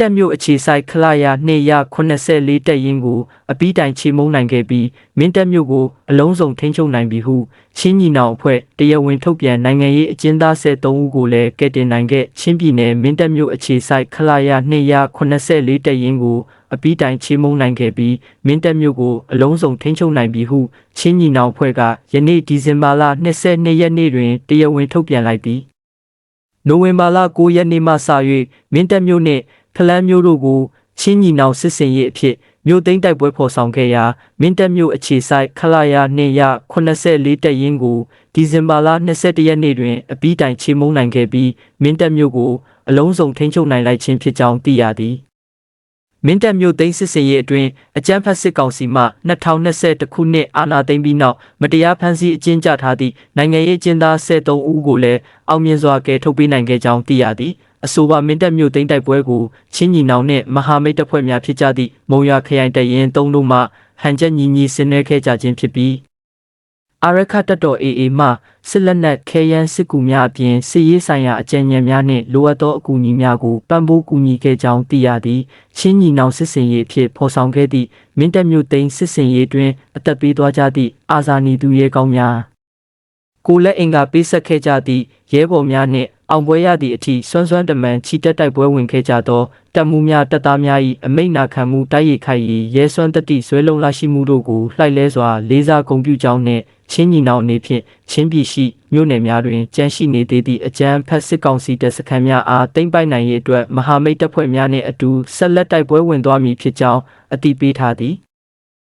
တက်မြို့အခြေဆိုင်ခလာယာ284တက်ရင်ကိုအပီးတိုင်ချေမုံနိုင်ခဲ့ပြီးမင်းတက်မြို့ကိုအလုံးစုံထိန်းချုပ်နိုင်ပြီဟုချင်းညီနောင်အဖွဲ့တရားဝင်ထုတ်ပြန်နိုင်ငံရေးအကျဉ်းသား73ဦးကိုလည်းကယ်တင်နိုင်ခဲ့ချင်းပြည်နယ်မင်းတက်မြို့အခြေဆိုင်ခလာယာ284တက်ရင်ကိုအပီးတိုင်ချေမုံနိုင်ခဲ့ပြီးမင်းတက်မြို့ကိုအလုံးစုံထိန်းချုပ်နိုင်ပြီဟုချင်းညီနောင်အဖွဲ့ကယနေ့ဒီဇင်ဘာလ22ရက်နေ့တွင်တရားဝင်ထုတ်ပြန်လိုက်သည်နိုဝင်ဘာလ9ရက်နေ့မှစ၍မင်းတပ်မြို့နှင့် ဖလန်းမြို့တို့ကိုချင်းညီနောင်စစ်စင်ရေးအဖြစ်မြို့သိမ်းတိုက်ပွဲဖော်ဆောင်ခဲ့ရာမင်းတပ်မြို့အခြေဆိုင်ခလာယာနှင့်ရ84တပ်ရင်းကိုဒီဇင်ဘာလ22ရက်နေ့တွင်အပြီးတိုင်ချေမှုန်းနိုင်ခဲ့ပြီးမင်းတပ်မြို့ကိုအလုံးစုံထိန်းချုပ်နိုင်လိုက်ခြင်းဖြစ်ကြောင်းသိရသည်မင်းတပ်မြို့သိမ်းစစ်စင်ရေးအတွင်းအကြမ်းဖက်စစ်ကောင်စီမှ2021ခုနှစ်အာဏာသိမ်းပြီးနောက်မတရားဖမ်းဆီးအကျဉ်းချထားသည့်နိုင်ငံရေးအကျဉ်းသား73ဦးကိုလည်းအောင်မြင်စွာကယ်ထုတ်ပေးနိုင်ခဲ့ကြောင်းသိရသည် အဆိုပါမင်းတပ်မြို့သိမ်းတိုက်ပွဲကိုချင်းညီနောင်နှင့်မဟာမိတ်တပ်ဖွဲ့များဖြစ်ကြသည့်မုံရွာခရိုင်တရင်သုံးတို့မှဟန်ချက်ညီညီဆင်နွှဲခဲ့ကြခြင်းဖြစ်ပြီးအာရခတပ်တော် AA မှစစ်လက်နက်ခဲယမ်းစစ်ကူများအပြင်စစ်ရေးဆိုင်ရာအကြံဉာဏ်များနှင့်လိုအပ်သောအကူအညီများကိုပံ့ပိုးကူညီခဲ့ကြောင်းသိရသည်ချင်းညီနောင်စစ်စင်ရေးအဖြစ်ဖော်ဆောင်ခဲ့သည့်မင်းတပ်မြို့သိမ်းစစ်စင်ရေးတွင်အသက်ပေးသွားကြသည့်အာဇာနည်သူရဲကောင်းများ ကိုလက်အင်္ဂါပေးဆက်ခဲ့ကြသည့်ရဲဘော်များနှင့်အောင်ပွဲရသည့်အထိစွမ်းစွမ်းတမန်ချီတက်တိုက်ပွဲဝင်ခဲ့ကြသောတပ်မှုများတပ်သားများ၏အမိန့်နာခံမှုတိုက်ရိုက်ခိုက်၏ရဲစွမ်းတတိဆွဲလုံလာရှိမှုတို့ကိုလှိုက်လဲစွာလေးစားဂုဏ်ပြုကြောင်းနှင့်ချင်းညီနောင်အနေဖြင့်ချင်းပြည်ရှိမြို့နယ်များတွင်ကြန့်ရှိနေသေးသည့်အကြမ်းဖက်စစ်ကောင်စီတပ်စခန်းများအားသိမ်းပိုက်နိုင်ရေးအတွက်မဟာမိတ်တပ်ဖွဲ့များနှင့်အတူဆက်လက်တိုက်ပွဲဝင်သွားမည်ဖြစ်ကြောင်းအတည်ပြုထားသည်